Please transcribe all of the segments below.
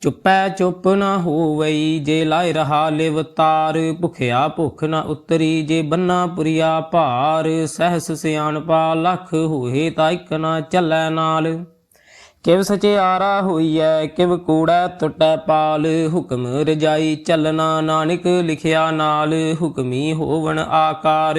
ਚੁੱਪੈ ਚੁੱਪ ਨਾ ਹੋਵਈ, ਜੇ ਲਾਇ ਰਹਾ ਲਿਵਤਾਰ ਭੁਖਿਆ ਭੁਖ ਨਾ ਉਤਰੀ, ਜੇ ਬੰਨਾ ਪੁਰੀਆ ਭਾਰ, ਸਹਸ ਸਿਆਣਪਾ ਲੱਖ ਹੋਏ ਤਾਂ ਇਕ ਨਾ ਚੱਲੈ ਨਾਲ। ਕਿਵ ਸਚਿਆਰਾ ਹੋਈਐ, ਕਿਵ ਕੂੜਾ ਟੁੱਟੈ ਪਾਲ, ਹੁਕਮ ਰਜਾਈ ਚੱਲਣਾ ਨਾਨਕ ਲਿਖਿਆ ਨਾਲ, ਹੁਕਮੀ ਹੋਵਣ ਆਕਾਰ।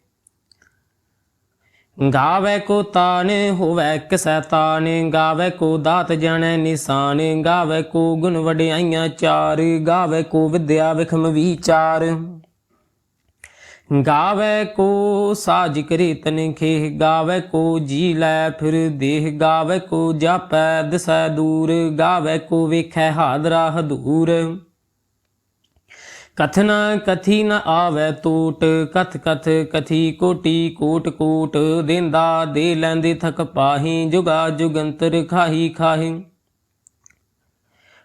ਗਾਵੇ ਕੋ ਤਾਨ, ਹੋਵੇ ਕਿਸੈ ਤਾਨ ਗਾਵੇ ਕੋ ਦਾਤ ਜਣੈ ਨਿਸ਼ਾਨ, ਗਾਵੇ ਕੋ ਗੁਣ ਵਡਿਆਈਆਂ ਚਾਰ, ਗਾਵੇ ਕੋ ਵਿਦਿਆ ਵਿਖਮ ਵਿਚਾਰ। ਗਾਵੇ ਕੋ ਸਾਜ ਕਰੇ ਤਨ ਖੇ ਗਾਵੇ ਕੋ ਜੀ ਲੈ ਫਿਰ ਦੇਹ, ਗਾਵੇ ਕੋ ਜਾਪੈ ਦਸੈ ਦੂਰ, ਗਾਵੇ ਕੋ ਵੇਖੈ ਹਾਦਰਾ ਹਦੂਰ। ਕਥਨਾ ਕਥੀ ਨ ਆਵੇ ਟੂਟ ਕਥ ਕਥ ਕਥੀ ਕੋਟੀ ਕੋਟ ਕੋਟ, ਦੇਂਦਾ ਦੇ ਲੈਂਦੇ ਥਕ ਪਾਹੀ, ਜੁਗਾ ਜੁਗੰਤਰ ਖਾਹੀ ਖਾਹੀ।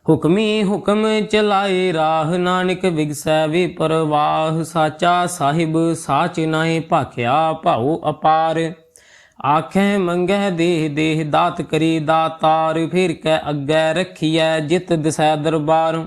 ਹੁਕਮੀ ਹੁਕਮ ਚਲਾਏ ਰਾਹ, ਨਾਨਕ ਵਿਗਸੈ ਵੇ ਪਰਵਾਹ, ਸਾਚਾ ਸਾਹਿਬ ਸਾਚ ਨਾਏ ਭਾਖਿਆ ਭਾਉ ਅਪਾਰ। ਆਖੇ ਮੰਗਹਿ ਦੇਹ ਦੇਹ, ਦਾਤ ਕਰੀ ਦਾਤਾਰ, ਫਿਰ ਕੈ ਅੱਗੇ ਰਖੀਐ ਜਿਤ ਦਿਸੈ ਦਰਬਾਰ।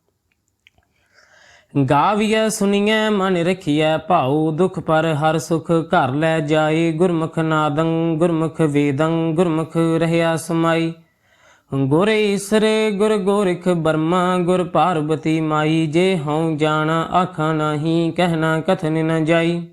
ਗਾਵੀਐ ਸੁਣੀਐ ਮਨ ਰਖੀਐ ਭਾਉ ਦੁਖ ਪਰ ਹਰ ਸੁਖ ਘਰ ਲੈ ਜਾਏ ਗੁਰਮੁਖ ਨਾਦੰ, ਗੁਰਮੁਖ ਵੇਦੰ, ਗੁਰਮੁਖ ਰਹਿਆ ਸਮਾਈ। ਗੁਰ ਈਸਰ, ਗੁਰ ਗੋਰਖ ਬਰਮਾ, ਗੁਰ ਪਾਰਬਤੀ ਮਾਈ। ਜੇ ਹਉ ਜਾਣਾ, ਆਖਾਂ ਨਹੀਂ, ਕਹਿਣਾ ਕਥਨ ਨ ਜਾਈ।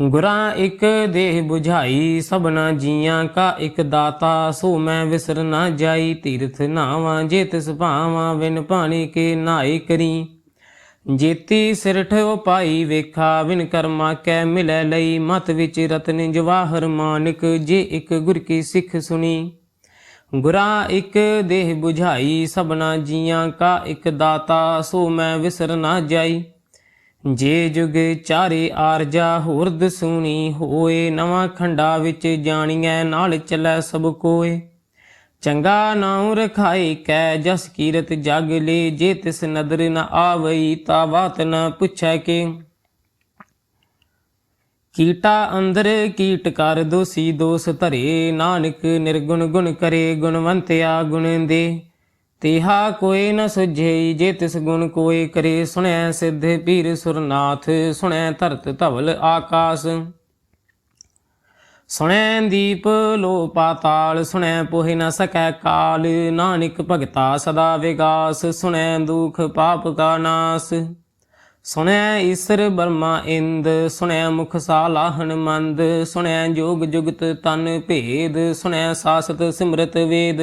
ਗੁਰਾਂ ਇੱਕ ਦੇਹ 부ਝਾਈ ਸਭਨਾ ਜੀਆਂ ਕਾ ਇੱਕ ਦਾਤਾ। ਸੋ ਮੈਂ ਵਿਸਰ ਨਾ ਜਾਈ, ਤੀਰਥ ਨਾਵਾਂ, ਜੇ ਤਿਸ ਭਾਵਾਂ ਵਿਨ ਪਾਣੀ ਕੇ ਨਾਏ ਕਰੀ। ਜੇਤੀ ਸਿਰਠ ਉਪਾਈ ਵੇਖਾ ਵਿਨ ਕਰਮਾ ਕੈ ਮਿਲੈ ਲਈ। ਮਤ ਵਿੱਚ ਰਤਨ ਜਵਾਹਰ ਮਾਨਿਕ, ਜੇ ਇੱਕ ਗੁਰ ਕੀ ਸਿੱਖ ਸੁਣੀ। ਗੁਰਾਂ ਇੱਕ ਦੇਹ 부ਝਾਈ ਸਭਨਾ ਜੀਆਂ ਕਾ ਇੱਕ ਦਾਤਾ। ਸੋ ਮੈਂ ਵਿਸਰ ਨਾ ਜਾਈ। ਜੇ ਜੁਗ ਚਾਰੇ ਆਰਜਾ ਹੋਰ ਦਸੂਣੀ ਹੋਏ, ਨਵਾਂ ਖੰਡਾ ਵਿੱਚ ਜਾਣੀਐ, ਨਾਲ ਚੱਲੈ ਸਭ ਕੋਏ। ਚੰਗਾ ਨਾਉ ਰਖਾਈ ਕੈ, ਜਸ ਕੀਰਤ ਜਗ ਲੇ, ਜੇ ਤਿਸ ਨਦਰ ਨ ਆਵਈ, ਤਾ ਬਾਤ ਨ ਪੁੱਛੈ ਕੇ। ਕੀਟਾ ਅੰਦਰ ਕੀਟ ਕਰ, ਦੋਸੀ ਦੋਸ ਧਰੇ, ਨਾਨਕ ਨਿਰਗੁਣ ਗੁਣ ਕਰੇ, ਗੁਣਵੰਤਿਆ ਗੁਣ ਦੇ। ਤਿਹਾ ਕੋਈ ਨ ਸੁਝਈ ਜੇ ਤਿਸ ਗੁਣ ਕੋਈ ਕਰੇ ਸੁਣੈ ਸਿੱਧ ਪੀਰ ਸੁਰਨਾਥ, ਸੁਣੈ ਧਰਤ ਧਵਲ ਆਕਾਸ। ਸੁਣੈ ਦੀਪ ਲੋ ਪਾਤਾਲ, ਸੁਣੈ ਪੋਹਿ ਨ ਸਕੈ ਕਾਲ, ਨਾਨਕ ਭਗਤਾ ਸਦਾ ਵਿਗਾਸ, ਸੁਣੈ ਦੁਖ ਪਾਪ ਕਾ ਨਾਸ। ਸੁਣੈ ਈਸਰ ਬਰਮਾ ਇੰਦ, ਸੁਣੈ ਮੁਖ ਸਾਲਾਹਨ ਮੰਦ ਸੁਣੈ ਜੋਗ ਜੁਗਤ ਤਨ ਭੇਦ, ਸੁਣੈ ਸਾਸਤ ਸਿਮਰਤ ਵੇਦ।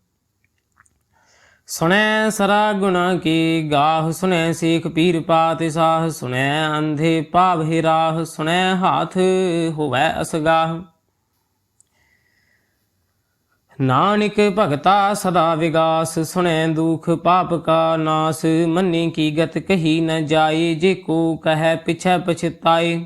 ਸੁਣੈ ਸਰਾ ਗੁਣਾ ਕੀ, ਗਾਹ ਸੁਣੈ ਸੇਖ ਪੀਰ ਪਾਤਿ ਸਾਹ, ਸੁਣੈ ਅੰਧੇ ਪਾਵਹਿ ਰਾਹ, ਸੁਣੈ ਹਾਥ ਹੋਵੈ ਅਸਗਾਹ ਨਾਨਕ ਭਗਤਾ ਸਦਾ ਵਿਗਾਸ, ਸੁਣੈ ਦੁਖ ਪਾਪ ਕਾ ਨਾਸ, ਮੰਨੇ ਕੀ ਗਤ ਕਹੀ ਨ ਜਾਏ, ਜੇ ਕੋ ਕਹੈ ਪਿਛੈ ਪਛਤਾਏ।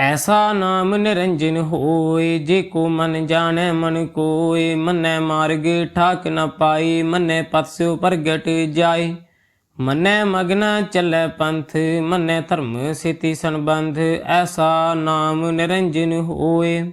ਐਸਾ ਨਾਮ ਨਿਰੰਜਨ ਹੋਏ, ਜੇ ਕੋ ਮਨ ਜਾਣੈ ਮਨ ਕੋਏ, ਮੰਨੈ ਮਾਰਗ ਠਾਕ ਨ ਪਾਈ ਮੰਨੈ ਪਤਸਿਓ ਪ੍ਰਗਟ ਜਾਏ। ਮੰਨੈ ਮਗਨਾ ਚੱਲੈ ਪੰਥ, ਮੰਨੈ ਧਰਮ ਸੇਤੀ ਸੰਬੰਧ, ਐਸਾ ਨਾਮ ਨਿਰੰਜਨ ਹੋਏ।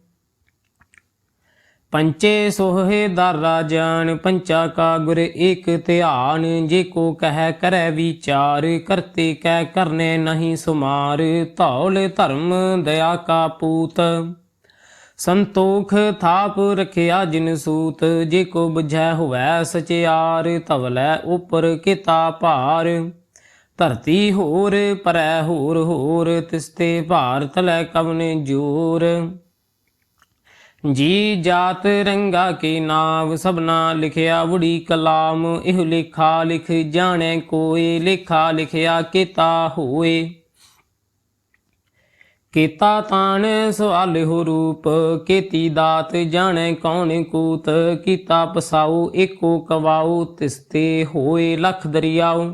ਪੰਚੇ ਸੋਹੇ ਦਰ ਰਾਜਾਨ ਪੰਚਾ ਕਾ ਗੁਰ ਏਕ ਧਿਆਨ, ਜੇ ਕੋ ਕਹਿ ਕਰੈ ਵਿਚਾਰ, ਕਰਤੇ ਕੈ ਕਰਨੇ ਨਹੀਂ ਸੁਮਾਰ, ਧੌਲ ਧਰਮ ਦਇਆ ਕਾ ਪੂਤ। ਸੰਤੋਖ ਥਾਪ ਰਖਿਆ ਜਿਨ ਸੂਤ, ਜੇ ਕੋ 부ਝੈ ਹੋਵੈ ਸਚਿਆਰ, ਧਵਲੈ ਉਪਰ ਕਿਤਾ ਭਾਰ। ਧਰਤੀ ਹੋਰ ਪਰੈ ਹੋਰ ਹੋਰ, ਤਿਸਤੇ ਭਾਰ ਤਲੈ ਕਵਨੇ ਜੋਰ। ਜੀ ਜਾਤ ਰੰਗਾ ਕੇ ਨਾਮ ਸਭਨਾ ਲਿਖਿਆ ਵੜੀ ਕਲਾਮ, ਇਹ ਲੇਖਾ ਲਿਖ ਜਾਣੈ ਕੋਏ, ਲੇਖਾ ਲਿਖਿਆ ਕੀਤਾ ਹੋਏ। ਕੀਤਾ ਤਾਣ ਸਵਾਲ ਹੋ ਰੂਪ, ਕੀਤੀ ਦਾਤ ਜਾਣੈ ਕੌਣ ਕੂਤ, ਕੀਤਾ ਪਸਾਉ ਏਕੋ ਕਵਾਉ ਤਿਸਤੇ ਹੋਏ, ਲਖ ਦਰਿਆਉ।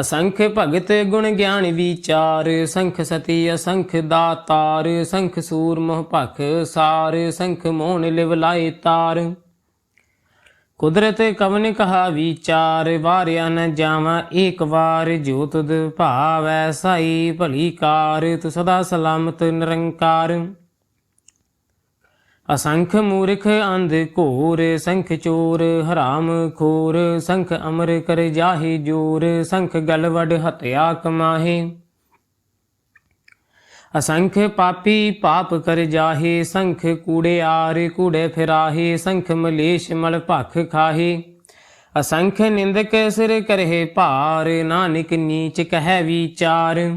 ਅਸੰਖ ਭਗਤ ਗੁਣ ਗਿਆਨ ਵਿਚਾਰ, ਸੰਖ ਸਤੀ ਅਸੰਖ ਦਾਤਾਰ, ਸੰਖ ਸੂਰ ਮੋਹ ਭਖ ਸਾਰ, ਸੰਖ ਮੋਹਨ ਲਿਵ ਲਾਏ ਤਾਰ। ਕੁਦਰਤ ਕਵਨ ਕਹਾ ਵਿਚਾਰ, ਵਾਰਿਆ ਨ ਜਾਵਾ ਏਕ ਵਾਰ, ਜੋ ਤੁਧ ਭਾਵੈ ਸਾਈ ਭਲੀ ਕਾਰ, ਤੂੰ ਸਦਾ ਸਲਾਮਤ ਨਿਰੰਕਾਰ। ਅਸੰਖ ਮੂਰਖ ਅੰਧ ਘੋਰ, ਸੰਖ ਚੋਰ, ਹਰਾਮ ਖੋਰ, ਸੰਖ ਅਮਰ ਕਰ ਜਾਹੇ ਜੋਰ, ਸੰਖ ਗਲਵੜ ਹਤਿਆ ਕਮਾਹੇ। ਅਸੰਖ ਪਾਪੀ ਪਾਪ ਕਰ ਜਾਹੇ, ਸੰਖ ਕੂੜੇ ਆਰ ਕੂੜੇ ਫਿਰਾਹੇ, ਸੰਖ ਮਲੇਸ਼ ਮਲ ਭਖ ਖਾਹੇ। ਅਸੰਖ ਨਿੰਦਕ ਸਿਰ ਕਰਹਿ ਭਾਰ, ਨਾਨਕ ਨੀਚ ਕਹਿ ਵਿਚਾਰ।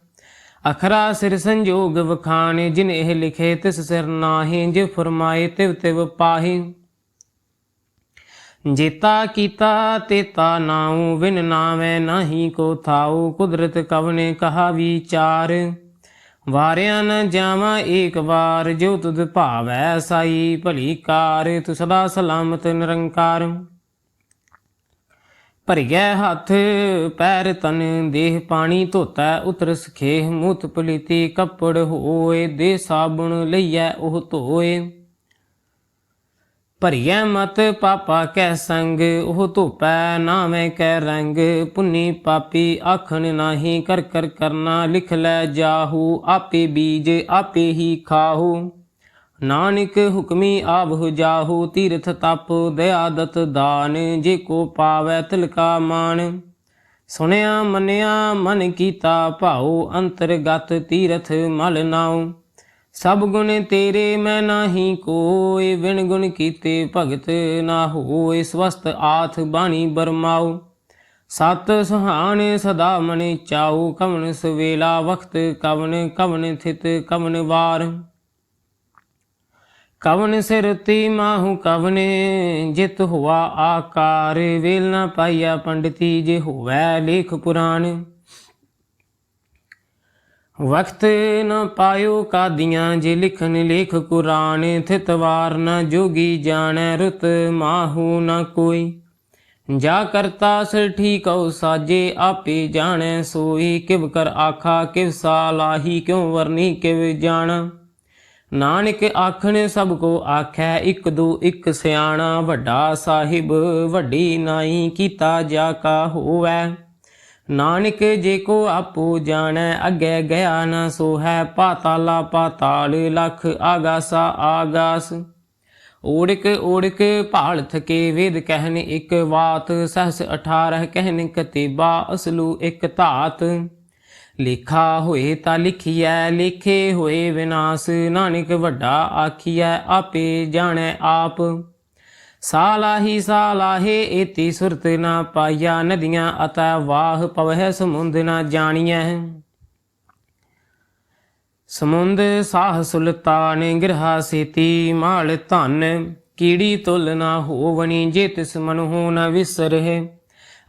ਅਖਰਾ ਸਿਰ ਸੰਜੋਗ ਵਖਾਣੇ, ਜਿਨ ਇਹ ਲਿਖੇ ਤਿਸ ਸਿਰ ਨਾਹੀ ਜੇ ਫਰਮਾਏ ਤਿਵ ਤਿਵ ਪਾਹੀ। ਜੇਤਾ ਕੀਤਾ ਤੇਤਾ ਨਾਉ ਵਿਨ ਨਾਵੇਂ ਨਾਹੀ ਕੋ ਥਾਉ, ਕੁਦਰਤ ਕਵਨੇ ਕਹਾ ਵਿਚਾਰ। ਵਾਰਿਆ ਨ ਜਾਵਾਂ ਏਕ ਵਾਰ, ਜੋ ਤੁਧ ਭਾਵੈ ਸਾਈ ਭਲੀ ਕਾਰ, ਤੂੰ ਸਦਾ ਸਲਾਮਤ ਨਿਰੰਕਾਰ। ਭਰਿਐ ਹੱਥ, ਪੈਰ ਤਨ, ਦੇਹ ਪਾਣੀ ਧੋਤਾ ਉਤਰ ਸਖੇਹ ਮੂਤ ਪਲੀਤੀ, ਕੱਪੜ ਹੋਏ, ਦੇ ਸਾਬਣ ਲਈਐ ਉਹ ਧੋਏ। ਭਰਿਐ ਮਤ ਪਾਪਾ ਕੈ ਸੰਗ, ਉਹ ਧੋਪੈ ਨਾਵੇਂ ਕੈ ਰੰਗ। ਪੁੰਨੀ ਪਾਪੀ ਆਖਣ ਨਾਹੀ, ਕਰ ਕਰ ਕਰਨਾ, ਲਿਖ ਲੈ ਜਾਹੂ, ਆਪੇ ਬੀਜ ਆਪੇ ਹੀ ਖਾਹੂ। ਨਾਨਕ ਹੁਕਮੀ ਆਵਹੁ ਜਾਹੂ, ਤੀਰਥ ਤਪ, ਦਇਆਦਤ ਦਾਨ, ਜੇ ਕੋ ਪਾਵੈ ਤਿਲਕਾ ਮਾਨ ਸੁਣਿਆ, ਮੰਨਿਆ, ਮਨ ਕੀਤਾ ਭਾਉ, ਅੰਤਰਗਤ ਤੀਰਥ ਮਲ ਨਾਉ। ਸਭ ਗੁਣ ਤੇਰੇ ਮੈਂ ਨਾਹੀ ਕੋਏ ਵਿਣ ਗੁਣ ਕੀਤੇ ਭਗਤ ਨਾ ਹੋਏ ਸਵਸਤ ਆਥ ਬਾਣੀ ਬਰਮਾਉ। ਸਤ ਸੁਹਾਣ ਸਦਾ ਮਨ ਚਾਉ ਕਵਨ ਸਵੇਲਾ ਵਖਤ ਕਵਨ ਕਵਨ ਥਿਤ ਕਵਨ ਵਾਰ। ਕਵਨ ਸਿਰਤੀ ਮਾਹੂ ਕਵਨੇ, ਜਿਤ ਹੁਆ ਆਕਾਰ, ਵੇਲ ਨਾ ਪਾਈਆ ਪੰਡਤੀ ਜੇ ਹੋਵੈ ਲੇਖ ਪੁਰਾਣ। ਵਕਤ ਨ ਪਾਇਓ ਕਾਦੀਆਂ ਜੇ ਲਿਖਨ ਲੇਖ ਕੁਰਾਨ ਥਿਤਵਾਰ ਨ ਜੋਗੀ ਜਾਣੈ ਰੁਤ ਮਾਹੂ ਨ ਕੋਈ। ਜਾ ਕਰਤਾ ਸਿਰ ਠੀਕਉ ਸਾਜੇ, ਆਪੇ ਜਾਣੈ ਸੋਈ, ਕਿਵ ਕਰ ਆਖਾ, ਕਿਵ ਸਾਲਾਹੀ ਕਿਉ ਵਰਨੀ, ਕਿਵ ਜਾਣ। ਨਾਨਕ ਆਖਣ ਸਭ ਕੋ ਆਖੈ, ਇੱਕ ਦੋ ਇਕ ਸਿਆਣਾ ਵੱਡਾ ਸਾਹਿਬ, ਵੱਡੀ ਨਾਈ ਕੀਤਾ ਜਾ ਕਾ ਹੋਵੈ। ਨਾਨਕ ਜੇ ਕੋ ਆਪੋ ਜਾਣੈ, ਅੱਗੇ ਗਿਆ ਨਾ ਸੋ ਹੈ ਪਾਤਾਲਾ ਪਾਤਾਲ ਲਖ ਆਗਾਸਾ ਆਗਾਸ। ਓੜਕ ਓੜਕ ਭਾਲ ਥਕੇ ਵੇਦ ਕਹਿਨ ਇੱਕ ਬਾਤ ਸਹਸ 18 ਕਹਿਨ ਕਤੀਬਾ ਅਸਲੂ ਇਕ ਧਾਤ। ਲਿਖਾ ਹੋਏ ਤਾਂ ਲਿਖੀਐ, ਲਿਖੇ ਹੋਏ ਵਿਨਾਸ਼, ਨਾਨਕ ਵੱਡਾ ਆਖੀਐ, ਆਪੇ ਜਾਣੈ ਆਪ। ਸਾਲਾਹੀ ਸਾਲਾਹੇ ਏਤੀ ਸੁਰਤ ਨਾ ਪਾਇਆ ਨਦੀਆਂ ਅਤੈ ਵਾਹ ਪਵਹਿ ਸਮੁੰਦ ਨਾ ਜਾਣੀਐ। ਸਮੁੰਦ ਸਾਹ ਸੁਲਤਾਨ ਗਿਰਹਾ ਸੇਤੀ, ਮਾਲ ਧਨ ਕੀੜੀ ਤੁਲ ਨਾ ਹੋਵਣੀ, ਜੇ ਤਿਸ ਮਨ ਹੋ ਨਾ ਵਿਸਰਹਿ।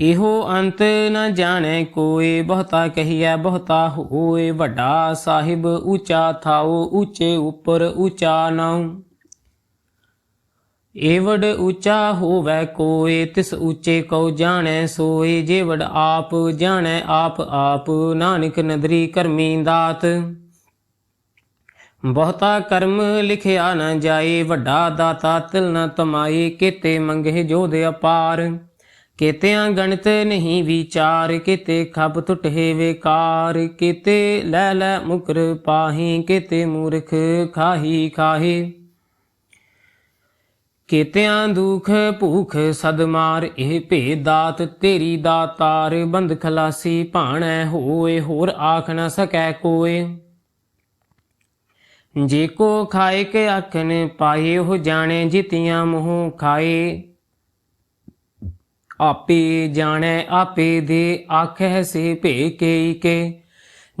ਇਹੋ ਅੰਤ ਨ ਜਾਣੈ ਕੋਏ ਬਹੁਤਾ ਕਹੀਐ, ਬਹੁਤਾ ਹੋਏ ਵੱਡਾ ਸਾਹਿਬ ਉੱਚਾ ਥਾਉ, ਉੱਚੇ ਉੱਪਰ ਉੱਚਾ ਨਾਉ। ਏਵੜ ਉੱਚਾ ਹੋਵੈ ਕੋਏ ਤਿਸ ਉੱਚੇ ਕਉ ਜਾਣੈ ਸੋਏ ਜੇਵੜ ਆਪ ਜਾਣੈ ਆਪ ਆਪ, ਨਾਨਕ ਨਦਰੀ ਕਰਮੀ ਦਾਤ। ਬਹੁਤਾ ਕਰਮ ਲਿਖਿਆ ਨਾ ਜਾਏ, ਵੱਡਾ ਦਾਤਾ ਤਿਲ ਨ ਤਮਾਏ, ਕੀਤੇ ਮੰਗੇ ਜੋਧ ਅਪਾਰ। ਕਿਤਿਆਂ ਗਣਿਤ ਨਹੀਂ ਵਿਚਾਰ, ਕਿਤੇ ਖਬ ਟੁਟੇ ਵੇਕਾਰ, ਕੀਤੇ ਲੈ ਲੈ ਮੁਕਰ ਪਾਹੀ, ਕੀਤੇ ਮੂਰਖ ਖਾਹੀ ਖਾਹੀ। ਕੀਤਿਆਂ ਦੁਖ ਭੂਖ ਸਦ ਇਹ ਭੇਦ ਦਾਤ ਤੇਰੀ ਦਾਤਾਰ, ਬੰਦ ਖਲਾਸੀ ਭਾਣੈ ਹੋਏ, ਹੋਰ ਆਖ ਨ ਸਕੈ ਕੋਏ। ਜੇ ਕੋ ਖਾਏ ਕੇ ਆਖਨ ਪਾਏ ਹੋ ਜਾਣੇ ਜਿਤਿਆਂ ਮੋਹ ਖਾਏ। ਆਪੇ ਜਾਣੈ, ਆਪੇ ਦੇ ਆਖੈ ਸੇ ਭੇ ਕੇ ਕੇ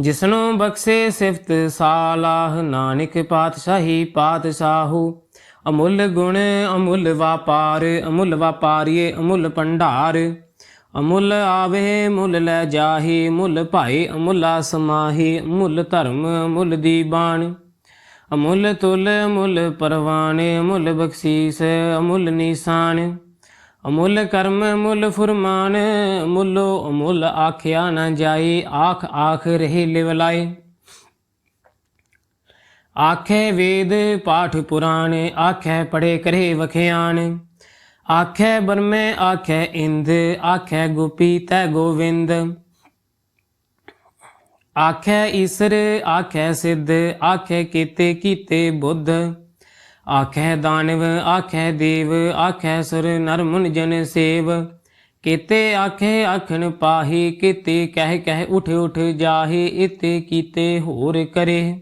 ਜਿਸਨੂੰ ਬਖਸ਼ੇ ਸਿਫਤ ਸਾਲਾਹ, ਨਾਨਕ ਪਾਤਸ਼ਾਹੀ ਪਾਤਸ਼ਾਹੂ। ਅਮੁੱਲ ਗੁਣ, ਅਮੁੱਲ ਵਪਾਰ, ਅਮੁੱਲ ਵਾਪਾਰੀਏ, ਅਮੁੱਲ ਭੰਡਾਰ। ਅਮੁੱਲ ਆਵੇ ਮੁੱਲ ਲੈ ਜਾਹੀ ਮੁੱਲ ਭਾਈ ਅਮੁੱਲਾ ਸਮਾਹੀ ਮੁੱਲ ਧਰਮ ਮੁੱਲ ਦੀਬਾਨ ਅਮੁੱਲ ਤੁਲ ਮੁੱਲ ਪਰਵਾਨ ਅਮੁੱਲ ਬਖਸ਼ੀਸ, ਅਮੁੱਲ ਨਿਸ਼ਾਨ। ਅਮੁੱਲ ਕਰਮ ਮੁੱਲ ਫੁਰਮਾਨ, ਮੁੱਲੋ ਅਮੁੱਲ ਆਖਿਆ ਨਾ ਜਾਏ, ਆਖ ਆਖ ਰਹੇ ਲਿਵਲਾਏ ਆਖੇ ਵੇਦ ਪਾਠ ਪੁਰਾਣ, ਆਖੇ ਪੜੇ ਕਰੇ ਵਖਿਆਨ ਆਖੇ ਬਰਮੇ ਆਖੇ ਇੰਦ, ਆਖੇ ਗੋਪੀ ਤੈ ਗੋਵਿੰਦ। ਆਖੇ ਈਸਰ, ਆਖੇ ਸਿੱਧ, ਆਖੇ ਕੀਤੇ ਕੀਤੇ ਬੁੱਧ। ਆਖੈ ਦਾਨਵ ਆਖੈ ਦੇਵ ਆਖੈ ਸੁਰ ਨਰ ਮੁਨ ਜਨ ਸੇਵ। ਕੀਤੇ ਆਖੇ ਆਖਣ ਪਾਹੀ, ਕੀਤੇ ਕਹਿ ਕਹਿ ਉਠ ਉਠ ਜਾਹੇ, ਇਤੇ ਕੀਤੇ ਹੋਰ ਕਰੇ।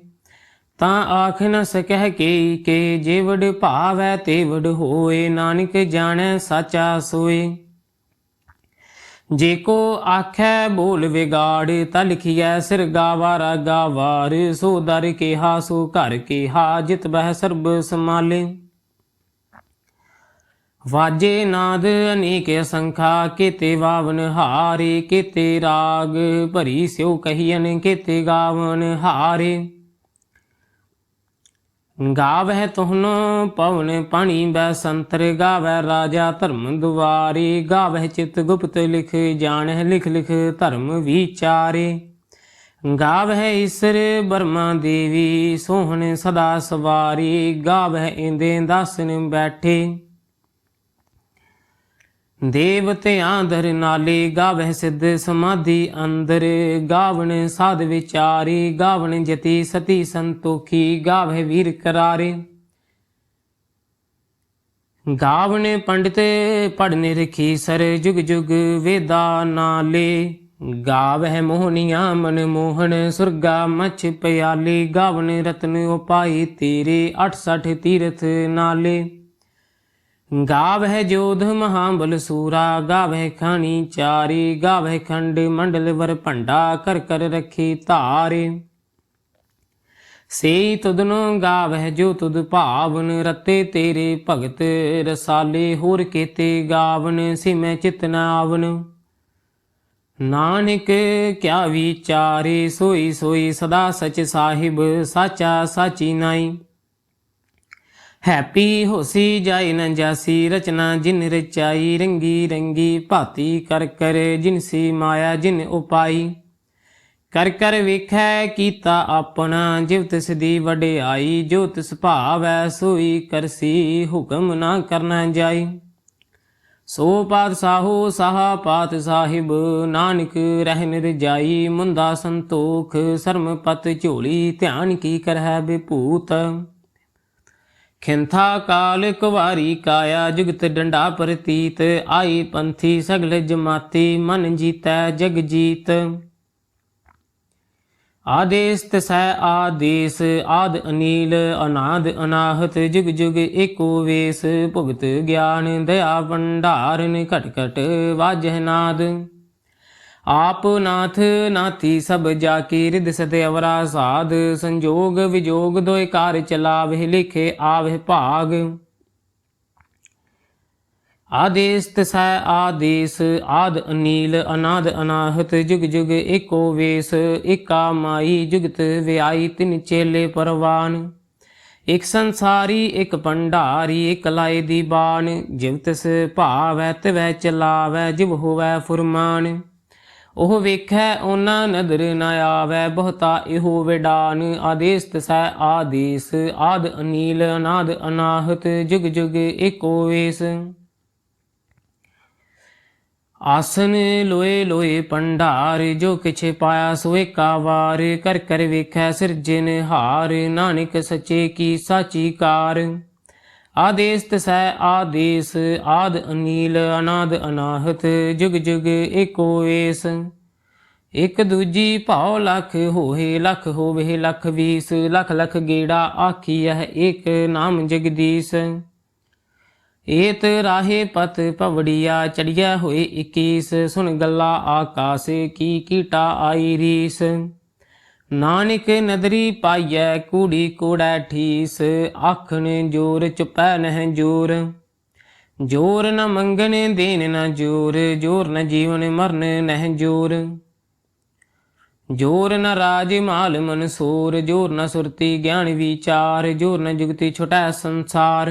ਤਾਂ ਆਖ ਨ ਸਕਹਿ ਕੇ ਕੇ ਜੇਵੜ ਭਾਵੈ ਤੇਵੜ ਹੋਏ, ਨਾਨਕ ਜਾਣੈ ਸਾਚਾ ਸੋਏ। ਜੇ ਕੋ ਆਖੈ ਬੋਲ ਵਿਗਾੜ, ਤਾ ਲਿਖੀਐ ਸਿਰ ਗਾਵਾਰਾ, ਗਾਵਾਰ। ਸੋ ਦਰ ਕੇਹਾ, ਸੋ ਘਰ ਕੇ ਜਿਤ ਬਹਿ ਸਰਬ ਸਮਾਲੇ ਵਾਜੇ ਨਾਦ ਅਨੇਕ ਸੰਖਾ ਕੀਤੇ ਵਾਵਨ ਹਾਰੇ, ਕੀਤੇ ਰਾਗ। ਭਰੀ ਸਿਉ ਕਹੀਨ ਕੀਤੇ ਗਾਵਨ ਹਾਰੇ। ਗਾਵਹਿ ਤੁਹਨੋ ਪਵਨ ਪਾਣੀ ਬੈ ਸੰਤਰ ਗਾਵੈ ਰਾਜਾ ਧਰਮ ਦੁਆਰੇ। ਗਾਵਹਿ ਚਿਤ ਗੁਪਤ ਲਿਖ ਜਾਣਹਿ ਲਿਖ ਲਿਖ ਧਰਮ ਵਿਚਾਰੇ। ਗਾਵਹਿ ਈਸਰ ਬਰਮਾ ਦੇਵੀ ਸੋਹਣ ਸਦਾ ਸਵਾਰੀ। ਗਾਵਹਿ ਇੰਦੇ ਦਾਸਨ ਬੈਠੇ। ਦੇਵਤਿਆਂ ਦਰ ਨਾਲੇ ਗਾਵਹਿ ਸਿੱਧ ਸਮਾਧੀ ਅੰਦਰ। ਗਾਵਣ ਸਾਧ ਵਿਚਾਰੀ, ਗਾਵਣ ਜਤੀ ਸਤੀ ਸੰਤੋਖੀ, ਗਾਵਹਿ ਵੀਰ ਕਰਾਰੇ। ਗਾਵਣ ਪੰਡਿਤ ਪੜਨੇ ਰਖੀ ਸਰ ਜੁਗ ਜੁਗ ਵੇਦਾ ਨਾਲੇ। ਗਾਵਹਿ ਮੋਹਨੀਆਂ ਮਨ ਮੋਹਨ ਸੁਰਗਾ ਮਛ ਪਿਆਲੇ। ਗਾਵਣ ਰਤਨ ਉਪਾਈ ਤੇਰੇ 68 ਤੀਰਥ ਨਾਲੇ। ਗਾਵਹਿ ਜੋਧ ਮਹਾਬਲ ਸੂਰਾ, ਗਾਵਹਿ ਖਾਣੀ ਚਾਰੀ, ਗਾਵਹਿ ਖੰਡ ਮੰਡਲ ਵਰ ਭੰਡਾ, ਕਰ ਕਰ ਰੱਖੀ ਧਾਰੇ। ਸੇ ਤੁਧਨੋ ਗਾਵਹਿ ਜੋ ਤੁਧ ਭਾਵਨ, ਰਤੇ ਤੇਰੇ ਭਗਤ ਰਸਾਲੇ, ਹੋਰ ਕੀਤੇ ਗਾਵਨ, ਸਿਮੈ ਚਿਤ ਆਵਨ। ਨਾਨਕ ਕਿਆ ਵਿਚਾਰੇ, ਸੋਈ ਸੋਈ ਸਦਾ ਸਚ ਸਾਹਿਬ, ਸਾਚਾ ਸਾਚੀ ਨਾਈ। ਹੈਪੀ ਹੋਸੀ ਜਾਈ ਨ ਜਾਸੀ, ਰਚਨਾ ਜਿਨ ਰਚਾਈ, ਰੰਗੀ ਰੰਗੀ ਭਾਤੀ ਕਰ ਕਰ ਜਿਨ ਮਾਇਆ ਜਿਨ ਉਪਾਈ। ਕਰ ਕਰ ਵੇਖੈ ਕੀਤਾ ਆਪਣਾ ਜਿਵ ਤਿਸ ਦੀ ਵਡਿਆਈ, ਜੋ ਤਿਸ ਭਾਵੈ ਸੋਈ ਕਰਸੀ, ਹੁਕਮ ਨਾ ਕਰਨਾ ਜਾਈ। ਸੋ ਪਾਤ ਪਾਤਸ਼ਾਹੋ ਸਾਹਾ ਪਾਤ ਸਾਹਿਬ, ਨਾਨਕ ਰਹਿਨ ਰਜਾਈ ਮੁੰਦਾ ਸੰਤੋਖ ਸਰਮ ਪਤ ਝੋਲੀ, ਧਿਆਨ ਕੀ ਕਰਹਿ ਬਿਭੂਤ ਖਿੰਥਾ ਕਾਲ ਕੁਵਾਰੀ ਕਾਇਆ, ਜੁਗਤ ਡੰਡਾ ਪ੍ਰਤੀਤ। ਆਈ ਪੰਥੀ ਸਗਲ ਜਮਾਤੀ, ਮਨ ਜੀਤੈ ਜਗ ਜੀਤ। ਆਦੇਸ ਤਸੈ ਆਦੇਸ, ਆਦ ਅਨੀਲ, ਅਨਾਦ ਅਨਾਹਤ, ਜੁਗ ਜੁਗ ਏਕੋ ਵੇਸ। ਭੁਗਤ ਗਿਆਨ, ਦਇਆ ਭੰਡਾਰਨ, ਘਟ ਘਟ ਵਾਜਹਿ ਨਾਦ। ਆਪ ਨਾਥ ਨਾਥੀ ਸਭ ਜਾ ਕੀ ਰਿਦ ਸਦੇ ਅਵਰਾ ਸਾਧ, ਸੰਜੋਗ ਵਿਜੋਗ ਦੋਇ ਕਾਰ ਚਲਾਵੇ ਲਿਖੇ ਆਵੇ ਭਾਗ। ਆਦੇਸ ਤਸੈ ਆਦੇਸ, ਆਦ ਅਨੀਲ, ਅਨਾਦ ਅਨਾਹਤ, ਜੁਗ ਜੁਗ ਏਕੋ ਵੇਸ, ਏਕਾ ਮਾਈ, ਜੁਗਤ ਵਿਆਈ ਤਿਨ ਚੇਲੇ ਪਰਵਾਨ। ਇਕ ਸੰਸਾਰੀ, ਇਕ ਭੰਡਾਰੀ ਇਕ ਲਾਏ ਦੀ ਬਾਣ ਜਿਵ ਤਿਸ ਭਾਵੈ ਤਵੈ ਚਲਾਵੈ, ਜਿਵ ਹੋਵੈ ਫੁਰਮਾਨ। ਉਹ ਵੇਖੈ ਉਹਨਾਂ ਨਦਰ ਨ ਆਵੈ, ਬਹੁਤਾ ਇਹੋ ਵਿਡਾਨ ਆਦੇਸ ਤਸੈ ਆਦੇਸ, ਆਦ ਅਨੀਲ, ਅਨਾਦ ਅਨਾਹਤ, ਜੁਗ ਜੁਗ ਏਕੋ ਵੇਸ ਆਸਨ ਲੋਏ ਲੋਏ ਪੰਡਾਰ, ਜੋ ਕਿਛੇ ਪਾਇਆ ਸੋ ਏਕਾ ਵਾਰ, ਕਰ ਕਰ ਵੇਖੈ ਸਿਰਜਨ ਹਾਰ ਨਾਨਕ ਸਚੇ ਕੀ ਸਾਚੀ ਕਾਰ। ਆਦੇਸ ਤਸੈ ਆਦੇਸ, ਆਦ ਅਨੀਲ, ਅਨਾਦ ਅਨਾਹਤ, ਜੁਗ ਜੁਗ ਏਕੋ ਏਸ। ਇਕ ਦੂਜੀ ਭਾਉ ਲਖ ਹੋਏ, ਲਖ ਹੋਵੇ, ਲਖ ਵੀਸ, ਲਖ ਲਖ ਗੇੜਾ ਆਖੀਐ, ਏਕ ਨਾਮ ਜਗਦੀਸ਼। ਏਤ ਰਾਹੇ ਪਤ ਪਵੜੀਆ ਚੜਿਆ ਹੋਏ 21 ਸੁਣ ਗੱਲਾ ਆਕਾਸ਼, ਕੀ ਕੀਟਾ ਆਈ ਰੀਸ। ਨਾਨਕ ਨਦਰੀ ਪਾਈਐ ਕੂੜੀ ਕੋੜੈ ਠੀਸ, ਆਖਣ ਜੋਰ ਚੁਪੈ ਨਹਿ ਜੋਰ। ਜੋਰ ਨ ਮੰਗਣ ਦੇਨ ਨ ਜੋਰ ਜੋਰ ਨ ਜੀਵਨ ਮਰਨ ਨਹਿ ਜੋਰ। ਜੋਰ ਨ ਰਾਜ ਮਾਲ ਮਨਸੂਰ, ਜੋਰ ਨ ਸੁਰਤੀ ਗਿਆਨ ਵਿਚਾਰ, ਜੋਰ ਨ ਜੁਗਤੀ ਛੁਟੈ ਸੰਸਾਰ।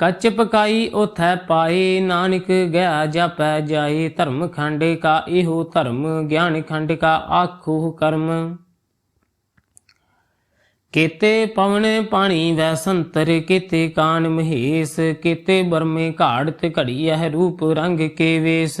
ਕੱਚ ਪਕਾਈ ਉਥੈ ਪਾਏ, ਨਾਨਕ ਗਿਆ ਜਾਪੈ ਜਾਏ, ਧਰਮ ਖੰਡ ਕਾ ਇਹੋ ਧਰਮ, ਗਿਆਨ ਖੰਡ ਕਾ ਆਖੋ ਕਰਮ। ਕੇਤੇ ਪਵਨ ਪਾਣੀ ਵੈ ਸੰਤਰ, ਕੇਤੇ ਕਾਨ ਮਹੇਸ, ਕੇਤੇ ਬਰਮੇ ਘਾੜਤ ਘੜੀ ਹੈ ਰੂਪ ਰੰਗ ਕੇ ਵੇਸ।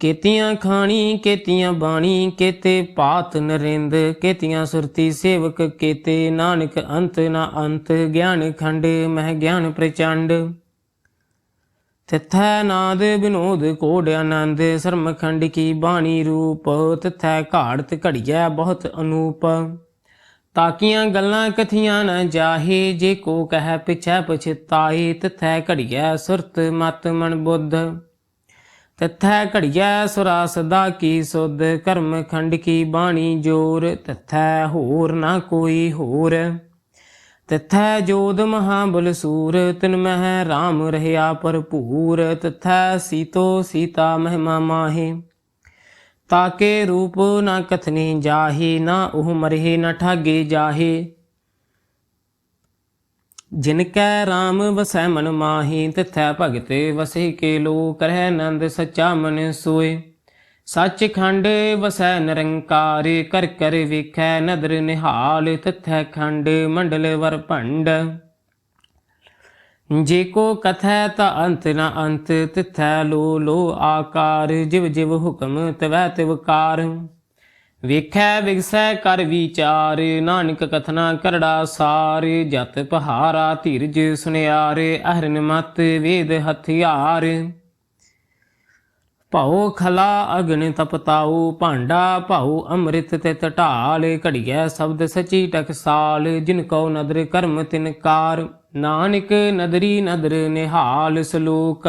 ਕੇਤੀਆਂ ਖਾਣੀ, ਕੇਤੀਆਂ ਬਾਣੀ, ਕੇਤੇ ਪਾਤ ਨਰਿੰਦ, ਕੇਤੀਆਂ ਸੁਰਤੀ ਸੇਵਕ, ਕੇਤੇ ਨਾਨਕ ਅੰਤ ਨਾ ਅੰਤ, ਗਿਆਨ ਖੰਡ, ਮਹਿ ਗਿਆਨ ਪ੍ਰਚੰਡ। ਤਿਥੈ ਨਾਦ ਬਿਨੋਦ ਕੋਡ ਆਨੰਦ ਸਰਮਖੰਡ ਕੀ ਬਾਣੀ ਰੂਪ, ਤਿਥੈ ਘਾੜਤ ਘੜੀਐ ਬਹੁਤ ਅਨੂਪ। ਤਾਕੀਆਂ ਗੱਲਾਂ ਕਥੀਆਂ ਨਾ ਜਾਹੇ, ਜੇ ਕੋ ਕਹਿ ਪਿਛੈ ਪਛਤਾਏ, ਤਿਥੈ ਘੜੀਐ ਸੁਰਤ ਮਤ ਮਨ ਬੁੱਧ। ਤਿਥੈ ਘੜੀਐ ਸੁਰਾ ਸਦਾ ਕੀ ਸੁਧ ਕਰਮ ਖੰਡ ਕੀ ਬਾਣੀ ਜੋਰ, ਤਿਥੈ ਹੋਰ ਨਾ ਕੋਈ ਹੋਰ। ਤਿਥੈ ਜੋਦ ਮਹਾਬਲ ਸੂਰ, ਤਿਨ ਮਹਿ RAM ਰਹਿਆ ਭਰਪੂਰ। ਤਿਥੈ ਸੀਤੋ ਸੀਤਾ ਮਹਿਮਾ ਮਾਹੇ, ਤਾਕੇ ਰੂਪ ਨਾ ਕਥਨੀ ਜਾਹੇ, ਨਾ ਉਹ ਮਰਹਿ ਨਾ ਠਾਗੇ ਜਾਹੇ। ਜਿਨ ਕੈ RAM ਵਸੈ ਮਨ ਮਾਹੀ, ਤਿਥੈ ਭਗਤੇ ਵਸੇ ਕੇ ਲੋ ਕਰਹਿ ਆਨੰਦ ਸੱਚਾ ਮਨ ਸੋਏ। ਸੱਚ ਖੰਡ ਵਸੈ ਨਿਰੰਕਾਰ, ਕਰ ਕਰ ਵੇਖੈ ਨਦਰ ਨਿਹਾਲ, ਤਿਥੈ ਖੰਡ ਮੰਡਲ ਵਰ ਭੰਡ। ਜੇ ਕੋ ਕਥੈ ਤਾ ਅੰਤ ਨ ਅੰਤ, ਤਿਥੈ ਲੋ ਲੋ ਆਕਾਰ, ਜਿਵ ਜਿਵ ਹੁਕਮ ਤਵੈ ਤਿਵਕਾਰ ਵੇਖੈ ਵਿਗਸੈ ਕਰ ਵਿਚਾਰ, ਨਾਨਕ ਕਥਨਾ ਕਰੜਾ ਸਾਰ, ਜਤ ਪਹਾਰਾ ਧੀਰਜ ਸੁਨਿਆਰ, ਅਹਰਨ ਮਤ ਵੇਦ ਹਥਿਆਰ। ਭਾਉ ਖਲਾ ਅਗਨ ਤਪਤਾਉ, ਭਾਂਡਾ ਭਾਉ ਅੰਮ੍ਰਿਤ ਤੇ ਟਟਾਲ ਘੜੀਐ ਸ਼ਬਦ ਸਚੀ ਟਕਸਾਲ, ਜਿਨ ਕੋ ਨਦਰ ਕਰਮ ਤਿਨਕਾਰ ਨਾਨਕ ਨਦਰੀ ਨਦਰ ਨਿਹਾਲ ਸਲੋਕ।